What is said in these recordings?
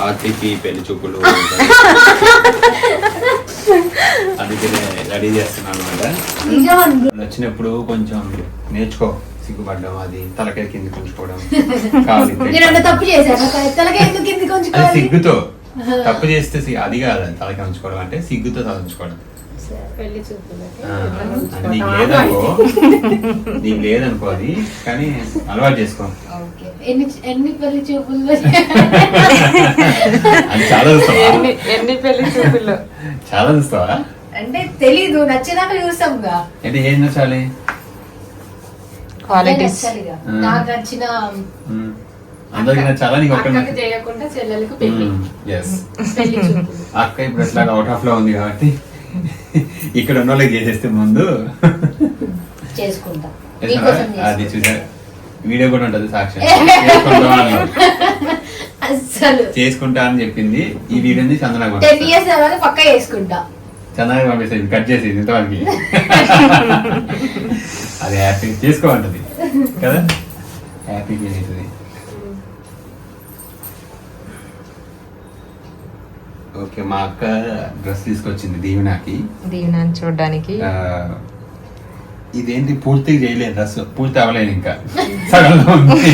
ఆర్తికి పెళ్ళి చూపులు అందుకనే రెడీ చేస్తున్నాను అనమాట అనుకో వచ్చినప్పుడు కొంచెం నేర్చుకో. సిగ్గుపడ్డం అది తలకాయ కింద ఉంచుకోవాలి సిగ్గుతో. తప్పు చేస్తే అది కాదు తలకాయ ఉంచుకోవడం అంటే సిగ్గుతో తల ఉంచుకోవడం. పెళ్ళి నీకు లేదనుకో. నీకు లేదనుకో అది కానీ అలవాటు చేసుకో. ఓకే. ఎన్ని ఎన్ని పెళ్ళి చూపులు చాలా చూస్తావా? ఎన్ని పెళ్ళి చూపుల్లో? చాలా చూస్తావా? అంటే తెలీదు నచ్చేదాకా చూస్తాంగా అంటే ఏం నచ్చాలి? క్వాలిటీస్. నాకు నచ్చిన. అందరికి నచ్చాలా? నీకు చేయకుండా చెల్లెలకు పెళ్ళి. ఎస్ పెళ్ళి చూపులు. అక్క ఇప్పుడు ఎట్లా అవుట్ ఆఫ్లో ఉంది కాబట్టి. ఇక్కడ ఉన్న వాళ్ళకి చేసేస్తే ముందు చేసుకుంటా. అది. చూసా వీడియో కూడా ఉంటది సాక్షి. అస్సలు. చేసుకుంటా అని చెప్పింది. ఈ వీడియోని చందన టెన్ ఇయర్స్ తర్వాత పక్కా చేసుకుంటా. పంపిస్తుంది కట్ చేసి ఇంతవరకు. అది హ్యాపీ చేసుకోమంటది. కదా? హ్యాపీ ఫీల్ అవుతుంది ఓకే మా అక్క డ్రెస్ తీసుకొచ్చింది దీవెనాకి. దీవెనాన్ని చూడడానికి. ఇదేంటి పూర్తిగా చేయలేదు డ్రెస్ పూర్తి అవ్వలేదు ఇంకా. సగంలో ఉంది.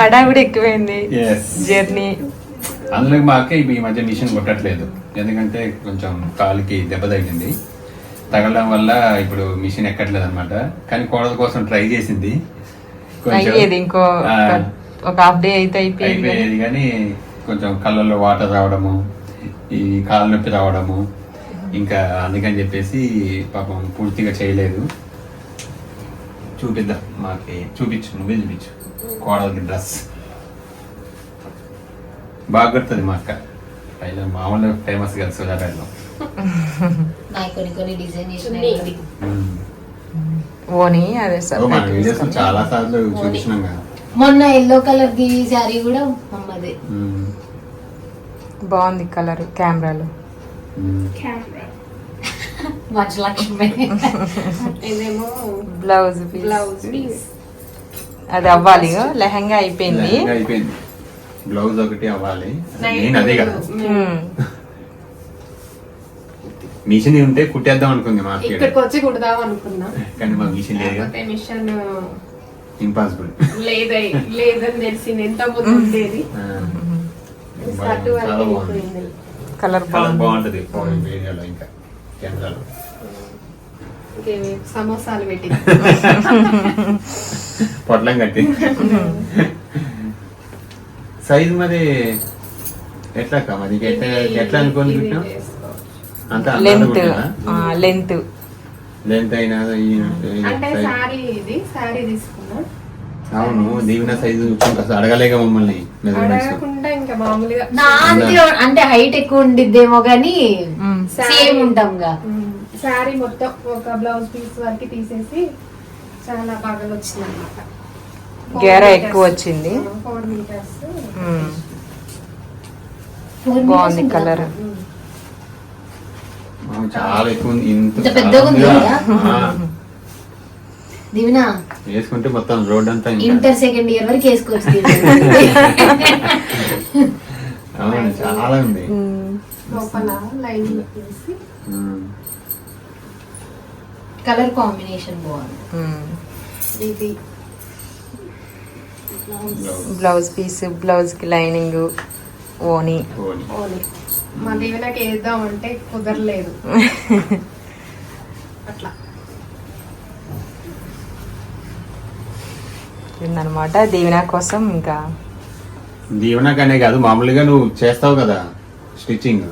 హడావిడి ఎక్కువైంది. జర్నీ. అందులో మా అక్క ఈ మధ్య మిషన్ కొట్టట్లేదు. ఎందుకంటే కొంచెం కాలుకి దెబ్బ తగిలింది. తగలడం వల్ల ఇప్పుడు మిషన్ ఎక్కట్లేదు అనమాట కానీ కోడల కోసం ట్రై చేసింది. అయ్యేది ఇంకో ఒక- హాఫ్ డే అయితే అయిపోయింది అయిపోయేది కానీ కొంచెం కళ్ళల్లో వాటర్ రావడము ఈ కాలు నొప్పి రావడము ఇంకా అందుకని చెప్పేసి పాపం పూర్తిగా చేయలేదు. చూపిద్దాం మాకి చూపించు నువ్వే చూపించు. కోడలికి డ్రెస్. బాగా కొడుతుంది మా అక్క. పైన మామూలు ఫేమస్ కదా. చేసిన ఓని అదే వీడియోస్ చాలా సార్లు చూపించినాం కదా. మొన్న ఎల్లో కలర్ ది శారీ కూడా అమ్మది బాగుంది కలర్ కెమెరాలో. బ్లౌజ్ బ్లౌజ్ అది అవ్వాలి. లెహంగా అయిపోయింది. లెహంగా అయిపోయింది. బ్లౌజ్ ఒకటి అవ్వాలి. నేను అదే కదా. మిషన్ ఉంటే కుట్టేద్దాం అనుకుంది మా ఇక్కడికి వచ్చి కుడదాం అనుకున్నా. కానీ మా మిషన్ లేదు మిషన్ ఇంపాసిబుల్ లేదై లేదని తెలిసింది. ఎంత ముందు ఉండేది సర్దు చాలా వరకు బాగుంది అయిపోయింది కలర్ కలర్ బాగుంది బాగుంటది ఇంకా కెమెరాలో సమోసాలు పెట్టి. పొట్లం కట్టి. సైజ్ మరి ఎట్లా మరి ఎట్లా ఎట్లా అనుకోని పెట్టాం. అంత లెంత్ లెంత్ లెంత్ అయినా అంటే. శారీ ఇది శారీ తీసుకున్నా. అవును దీవెన సైజు అసలు అడగలేక మమ్మల్ని మెజర్మెంట్స్ అడగకుండా ఇంకా మామూలుగా. నాది అంటే హైట్ ఎక్కువ ఉండిద్దేమో గానీ. సేమ్ ఉంటాంగా. శారీ మొత్తం ఒక బ్లౌజ్ పీస్ వరకు తీసేసి చాలా బాగా వచ్చింది అనమాట గేర ఎక్కువ వచ్చింది. ఫోర్ మీటర్స్ బాగుంది? కలర్ చాలా ఎక్కువ ఉంది ఇంత పెద్దగా ఉంది? దివినా? వేసుకుంటే మొత్తం రోడ్ అంతా ఇంటర్ సెకండ్ ఇయర్ వరకు వేసుకోవచ్చు. అవును చాలా ఉంది. కలర్ కాంబినేషన్ బాగుంది. ఇది. బ్లౌజ్. పీస్ బ్లౌజ్కి లైనింగ్ ఓని. ఓని. ఓన్లీ మా దీవెనకి వేద్దాం అంటే కుదరలేదు. అట్లా. అనమాట దీవెన కోసం ఇంకా దీవెనకనే కాదు మామూలుగా నువ్వు చేస్తావు కదా స్టిచ్చింగ్.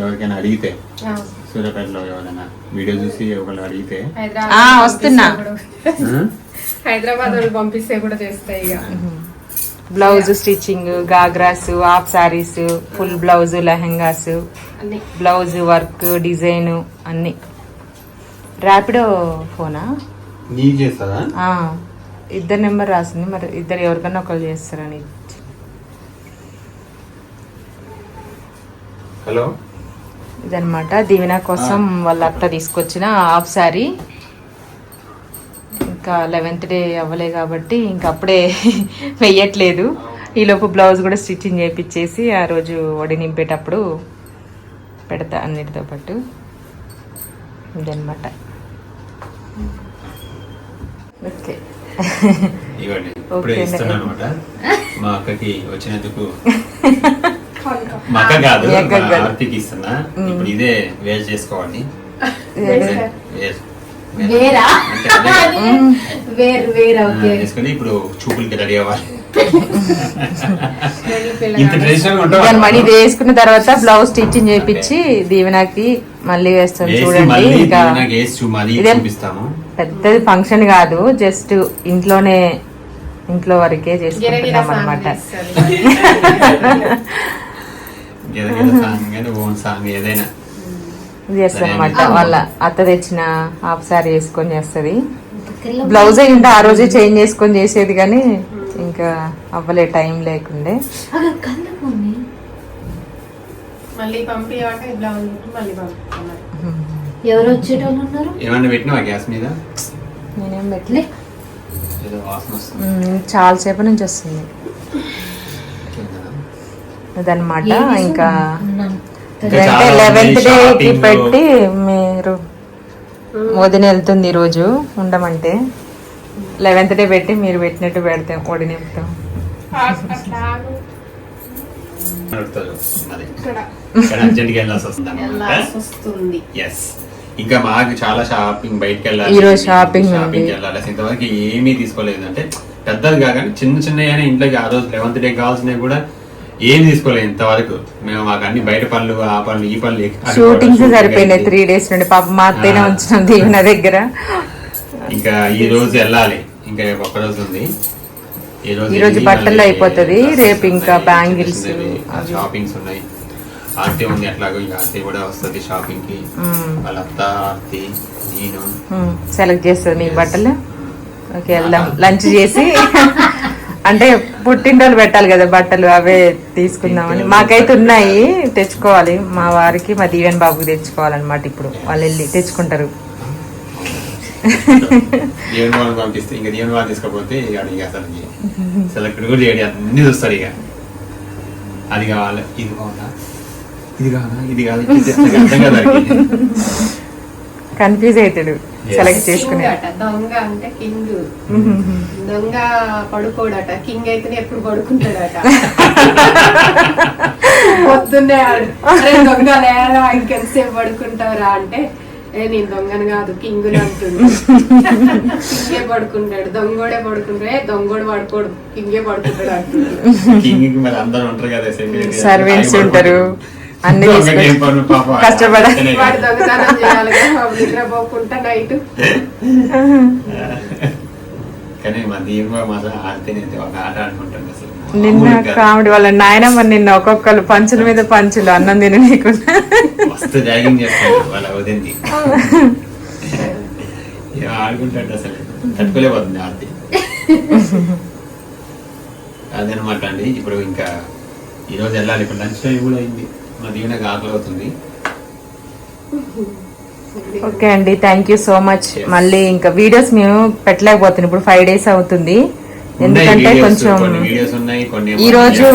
ఎవరికైనా అడిగితే సూర్యాపేటలో ఎవరైనా వీడియో చూసి ఒకళ్ళు అడిగితే. వస్తున్నా. హైదరాబాద్ వాళ్ళు పంపిస్తే కూడా చేస్తాయి ఇక. Blouse stitching ghagras half saris full blouse lehengas blouse work design అన్ని. ర్యాపిడో ఫోనా? ఇద్దరు నెంబర్ రాసింది మరి ఇద్దరు ఎవరికన్నా ఒకరు చేస్తారని హలో? ఇదనమాట దీవెన కోసం వాళ్ళ అత్త తీసుకొచ్చిన హాఫ్ సారీ. ఇంకా లెవెన్త్ డే అవ్వలే కాబట్టి ఇంక అప్పుడే వెయ్యట్లేదు. ఈలోపు బ్లౌజ్ కూడా స్టిచ్చింగ్ చేయించేసి ఆ రోజు వడి నింపేటప్పుడు పెడతా అన్నిటితో పాటు. ఇదనమాట ఓకే. ఇవ్వండి. ఇప్పుడే. ఇస్తున్నాను అనమాట మా అక్కకి వచ్చినందుకు. మా అక్క కాదు. ఆర్తికి ఇస్తున్నా. ఇప్పుడు ఇదే వేస్ట్ చేసుకోవాలి. వేసుకొని ఇప్పుడు చూపులకి రెడీ అవ్వాలి. ఇది వేసుకున్న తర్వాత బ్లౌజ్ స్టిచ్చింగ్ చేయించి దీవెనకి మళ్ళీ వేస్తాను వేసి చూడండి ఇదే- చూపిస్తాము. పెద్దది ఫంక్షన్ కాదు జస్ట్ ఇంట్లోనే ఇంట్లో వరకే చేసుకుంటున్నాం అనమాట గిరగిర సాంగ్ కానీ ఓన్ సాంగ్ ఏదైనా. చేస్తాను అనమాట వాళ్ళ అత్త తెచ్చిన హాఫ్ సారీ వేసుకొని చేస్తుంది. బ్లౌజ్ అయింటే ఆ రోజే చేంజ్ చేసుకొని చేసేది కానీ ఇంకా అవ్వలే టైం లేకుండే. మళ్ళీ ఎవరు వచ్చేటోళ్ళు ఉన్నారు? ఏమన్నా పెట్టినావా గ్యాస్ మీద? నేనేం పెట్టలే. ఏదో వాసన వస్తుంది. మ్మ్, చాలాసేపు నుంచి వస్తుంది? అదనమాట ఇంకా అంటే చాలా లెవెన్త్ డేకి. పెట్టి మీరు వదిన వెళ్తుంది ఈరోజు ఉండమంటే. లెవెన్త్ డే పెట్టి మీరు పెట్టినట్టు పెడతాం వడి నింపుతాం అట్లా ఆగు. నడుపుతారు. అది. ఇక్కడ. అర్జెంట్గా వెళ్ళాల్సి వస్తుంది అన్నమాట వెళ్ళాల్సి వస్తుంది. ఎస్ ఇంకా మాకు చాలా షాపింగ్ బయటకు వెళ్ళాలి ఉంది. షాపింగ్ వెళ్ళాలి అసలు ఇంతవరకు ఏమీ తీసుకోలేదు అంటే పెద్దది కాగానే చిన్న చిన్న ఇంట్లోకి ఆ రోజు లెవెంత్ డే కావాల్సినవి కూడా ఏం తీసుకోలేదు ఇంతవరకు మేము మాకు అన్ని బయట పనులు ఆ పనులు ఈ పనులు షూటింగ్స్ సరిపోయినాయి. త్రీ డేస్ నుండి పాప మా. ఉంచినాం దీవెన దగ్గర ఇంకా ఈ రోజు వెళ్ళాలి ఇంకా ఒక్క రోజు ఉంది ఈ రోజు బట్టలు అయిపోతది. రేపు ఇంకా బ్యాంగిల్స్ చిన్నవి. షాపింగ్స్ ఉన్నాయి ఆర్తి ఉంది అట్లాగో ఇంకా ఆర్తి కూడా వస్తుంది షాపింగ్కి. మ్మ్. వాళ్ళ అత్త ఆర్తి నేను. సెలెక్ట్ చేస్తుంది మీ Yes. బట్టలు? ఓకే వెళ్దాం. లంచ్ చేసి. అంటే పుట్టినరోజు పెట్టాలి కదా బట్టలు అవే తీసుకుందామని. మాకైతే ఉన్నాయి తెచ్చుకోవాలి. మా వారికి మా దీవెన్ బాబుకి తెచ్చుకోవాలన్నమాట ఇప్పుడు. వాళ్ళు వెళ్ళి తెచ్చుకుంటారు. దేవుని వాళ్ళని పంపిస్తే ఇంకా దేవుని వాళ్ళు తీసుకపోతే ఇక అడిగి అసలు సెలెక్ట్ కూడా చేయడు అన్ని చూస్తాడు ఇక. అది కావాలి ఇది కావాలా ఇది కావాలా ఇది అర్థం కదా. కన్ఫ్యూజ్ అవుతాడు. సెలెక్ట్ చేసుకునే. కింగ్ అట దొంగ అంటే కింగ్. దొంగ పడుకోడట కింగ్ అయితేనే ఎప్పుడు పడుకుంటాడట. పొద్దున్నే ఆడు, "అరే దొంగ లేరా? ఇంకెంతసేపు పడుకుంటావురా అంటే ఏ నేను దొంగను కాదు కింగుని అంటుండు కింగే పడుకుంటాడు. దొంగోడే పడుకుంటాడు. దొంగోడు పడుకోడు కింగే పడుకుంటాడు అంటుండు అందరూ ఉంటారు అన్ని నిన్న. కామెడీ వాళ్ళ నాయనమ్మ నిన్న ఒక్కొక్కరు పంచుల మీద పంచులు అన్నం వదింది ఏం ఆడుకుంటాడు అసలు. తట్టుకోలేకపోతుంది ఆర్తి అదనమాట అండి. ఇప్పుడు ఇంకా ఈరోజు వెళ్ళాలి ఇప్పుడు లంచ్ టైం కూడా అయింది. మా దీవెనకు ఆకలి అవుతుంది ఓకే అండి థ్యాంక్ యూ సో మచ్. మళ్ళీ ఇంకా వీడియోస్ మేము పెట్టలేకపోతున్నాం ఇప్పుడు ఫైవ్ డేస్ అవుతుంది. ఎందుకంటే కొంచెం ఈ రోజు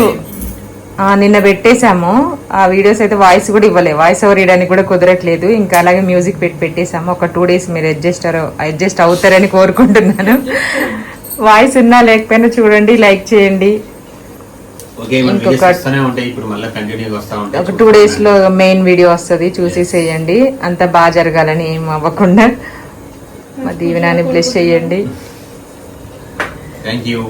నిన్న పెట్టేశాము. ఆ వీడియోస్ అయితే వాయిస్ కూడా ఇవ్వలే. వాయిస్ ఓవర్ ఇవ్వడానికి కూడా కుదరట్లేదు. ఇంకా అలాగే మ్యూజిక్ పెట్టి పెట్టేశాము. ఒక టూ డేస్ మీరు అడ్జస్ట్ అడ్జస్ట్ అవుతారని కోరుకుంటున్నాను. వాయిస్ ఉన్నా లేకపోయినా చూడండి లైక్ చేయండి. ఒక టూ డేస్లో మెయిన్ వీడియో వస్తుంది. చూసేసేయండి అంత బాగా జరగాలని ఏం అవ్వకుండా. మా దీవెనాన్ని బ్లెస్ చేయండి. Thank you